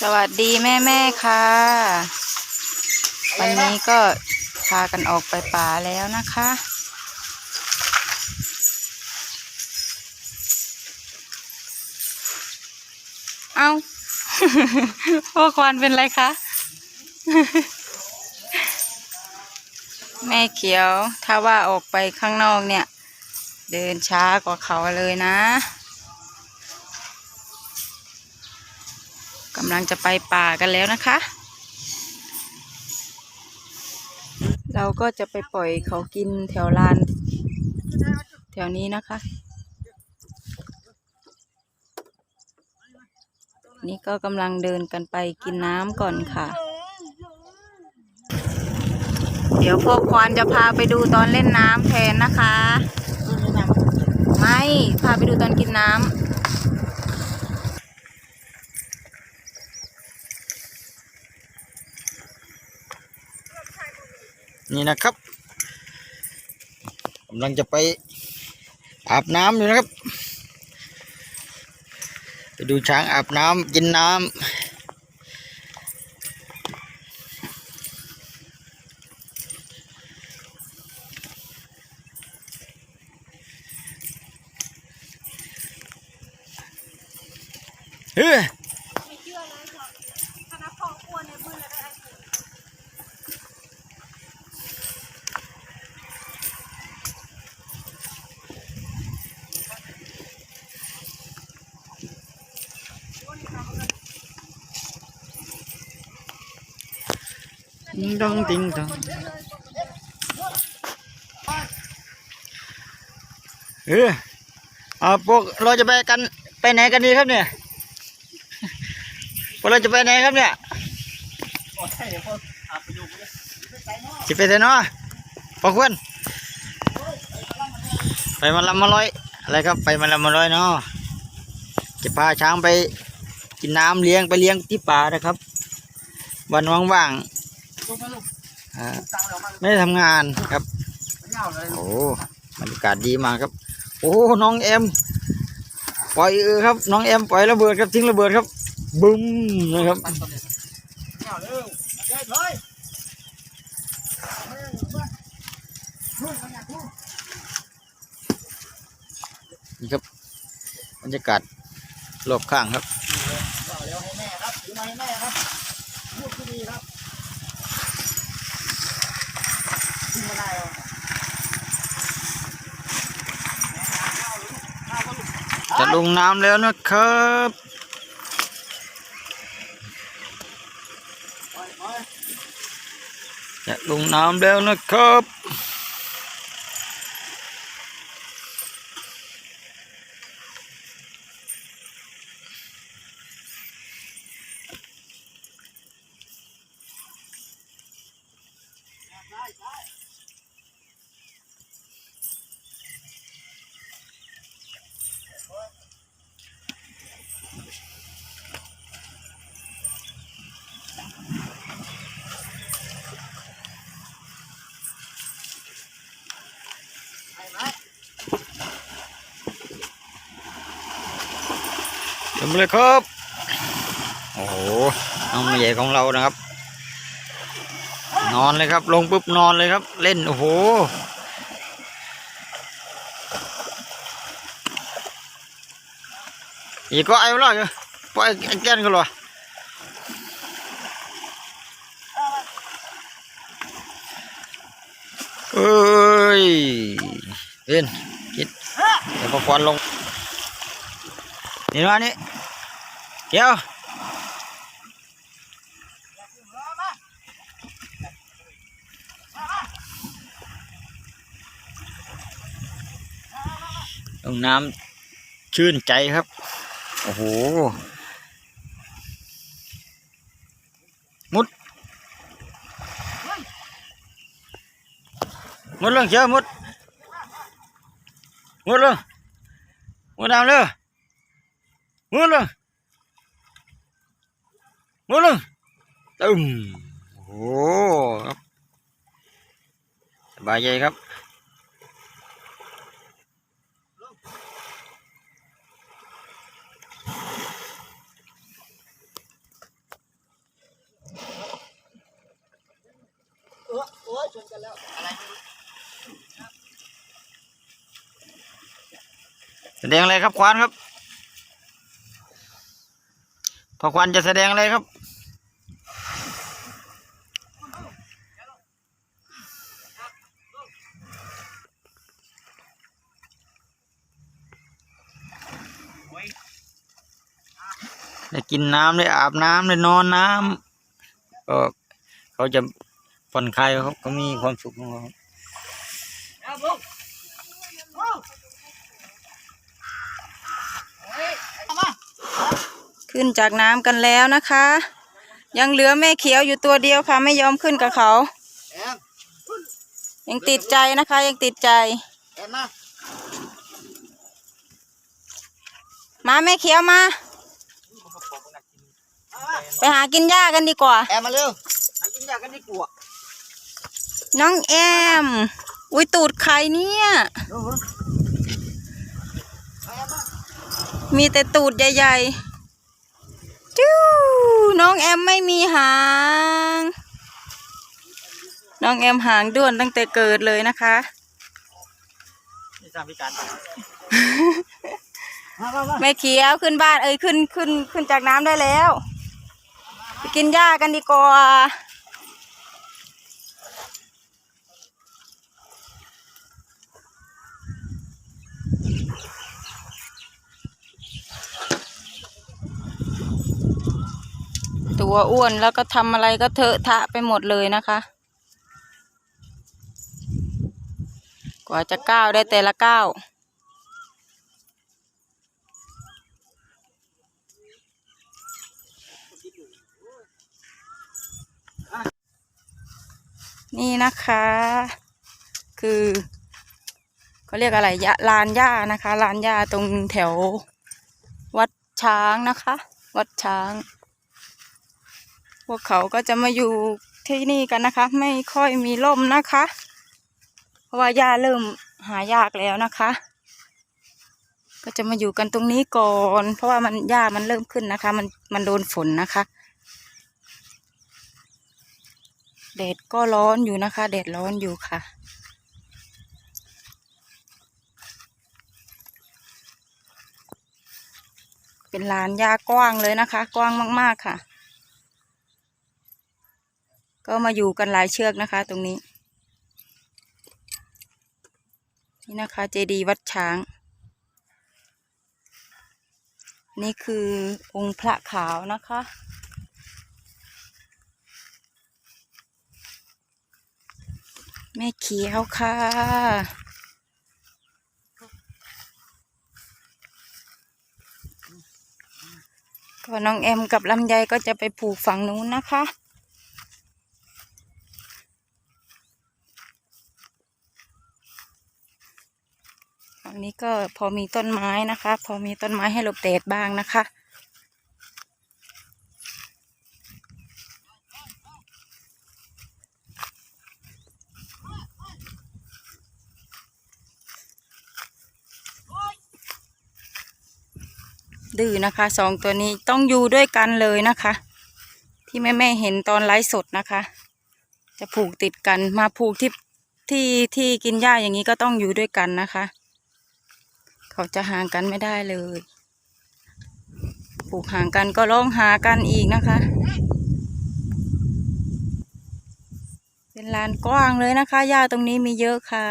สวัสดีแม่แม่ค่ะ วันนี้ก็พากันออกไปป่าแล้วนะคะ เอาพ่อควานเป็นไรคะ แม่เขียวถ้าว่าออกไปข้างนอกเนี่ย เดินช้ากว่าเขาเลยนะำลังจะไปป่ากันแล้วนะคะ เราก็จะไปปล่อยเขากินแถวลาน แถวนี้นะคะ นี่ก็กำลังเดินกันไปกินน้ำก่อนค่ะ เดี๋ยวพวกควานจะพาไปดูตอนเล่นน้ำแทนนะคะ ไม่ พาไปดูตอนกินน้ำ นี่นะครับกำลังจะไปอาบน้ำอยู่นะครับ ไปดูช้างอาบน้ำกินน้ำ งดองติงดองเออเอาพวกเราจะไปกันไปไหนกันดีครับเนี่ยพวกเราจะไปไหนครับเนี่ยจะไปไหนเนาะพอควรไปมาลำมาลอยอะไรครับไปมาลำมาลอยเนาะจะพาช้างไปกินน้ำเลี้ยงไปเลี้ยงที่ป่านะครับ วันว่างๆ อ่าไม่ได้ทำงานครับ โอ้บรรยากาศดีมากครับ โอ้น้องเอ็มปล่อยเออครับ น้องเอ็มปล่อยระเบิดครับทิ้งระเบิดครับบึ้มนะครับนี่ครับบรรยากาศรอบข้างครับ จะลงน้ำแล้วนะครับจะลงน้ำแล้วนะครับ เต็มเลยครับ โอ้โหน้องใหญ่ของเรานะครับ นอนเลยครับ ลงปุ๊บนอนเลยครับ เล่น โอ้โห อีกก็ไอ้เวลอยู่ปล่อยไอ้แกนกันหรอเอ้ยเล่นคิดเดี๋ยวพอควันลง นี่มานี่ เกี่ยวลงน้ำชื่นใจครับ โอ้โห มุด มุดลงเชียวมุด มุดลงมุดน้ำเลยมุดลง นู่นตึมโอ้ครับสบายใจครับเออเแสดงอะไรครับควานครับพอควานจะแสดงอะไรครับ ได้กินน้ำได้อาบน้ำได้นอนน้ำก็เขาจะผ่อนคลายเขาก็มีความสุขของเขาขึ้นจากน้ำกันแล้วนะคะ ยังเหลือแม่เขียวอยู่ตัวเดียวค่ะไม่ยอมขึ้นกับเขา ยังติดใจนะคะยังติดใจ มาแม่เขียวมา ไปหากินหญ้ากันดีกว่า แอมมาเร็วอันกินยากันดีกว่าน้องแอม อุ้ยตูดใครเนี่ย มีแต่ตูดใหญ่ๆจิ้วน้องแอมไม่มีหาง น้องแอมหางด้วนตั้งแต่เกิดเลยนะคะนี่สร้างพิการมามามาแม่เขียวขึ้นบ้านเอ้ยขึ้นขึ้นขึ้นจากน้ำได้แล้ว ไปกินหญ้ากันดีกว่าตัวอ้วนแล้วก็ทำอะไรก็เถอะทะไปหมดเลยนะคะ กว่าจะก้าวได้แต่ละก้าว นี่นะคะ คือเขาเรียกอะไรยะลานหญ้านะคะลานหญ้าตรงแถว วัดช้างนะคะ วัดช้าง พวกเขาก็จะมาอยู่ที่นี่กันนะคะ ไม่ค่อยมีร่มนะคะ เพราะว่าหญ้าเริ่มหายากแล้วนะคะ ก็จะมาอยู่กันตรงนี้ก่อน เพราะว่ามันหญ้ามันเริ่มขึ้นนะคะ มันมันโดนฝนนะคะ แดดก็ร้อนอยู่นะคะ แดดร้อนอยู่ค่ะ เป็นลานหญ้ากว้างเลยนะคะ กว้างมาก ๆค่ะ ก็มาอยู่กันหลายเชือกนะคะ ตรงนี้ นี่นะคะเจดีย์วัดช้าง นี่คือองค์พระขาวนะคะ แม่เขียวค่ะ ก็น้องแอมกับลำไยก็จะไปปลูกฝั่งนู้นนะคะฝั่งนี้ก็พอมีต้นไม้นะคะ พอมีต้นไม้ให้หลบแดดบ้างนะคะ ดื้อนะคะสองตัวนี้ต้องอยู่ด้วยกันเลยนะคะ ที่แม่แม่เห็นตอนไลฟ์สดนะคะ จะผูกติดกันมาผูกที่ที่ที่กินหญ้าอย่างนี้ก็ต้องอยู่ด้วยกันนะคะ เขาจะห่างกันไม่ได้เลยผูกห่างกันก็ร้องหากันอีกนะคะ เป็นลานกว้างเลยนะคะหญ้าตรงนี้มีเยอะค่ะ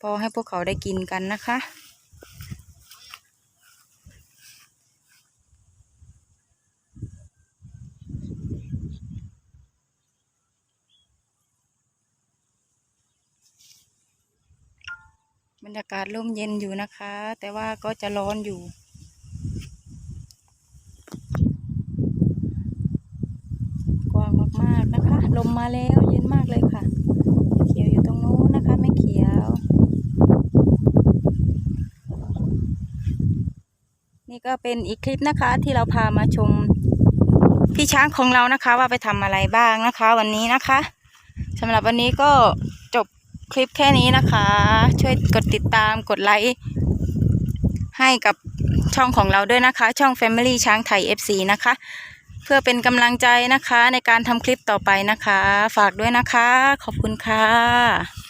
พอให้พวกเขาได้กินกันนะคะ รยากาศร่มเย็นอยู่นะคะ แต่ว่าก็จะร้อนอยู่ กว้างมากๆนะคะ ลมมาแล้วเย็นมากเลยค่ะเขียวอยู่ตรงนู้นนะคะแม่เขียว นี่ก็เป็นอีกคลิปนะคะ ที่เราพามาชมพี่ช้างของเรานะคะ ว่าไปทำอะไรบ้างนะคะ วันนี้นะคะสำหรับวันนี้ก็ คลิปแค่นี้นะคะ ช่วยกดติดตามกดไลค์ให้กับช่องของเราด้วยนะคะ ช่อง Family ช้างไทย FC นะคะ เพื่อเป็นกำลังใจนะคะในการทำคลิปต่อไปนะคะ ฝากด้วยนะคะ ขอบคุณค่ะ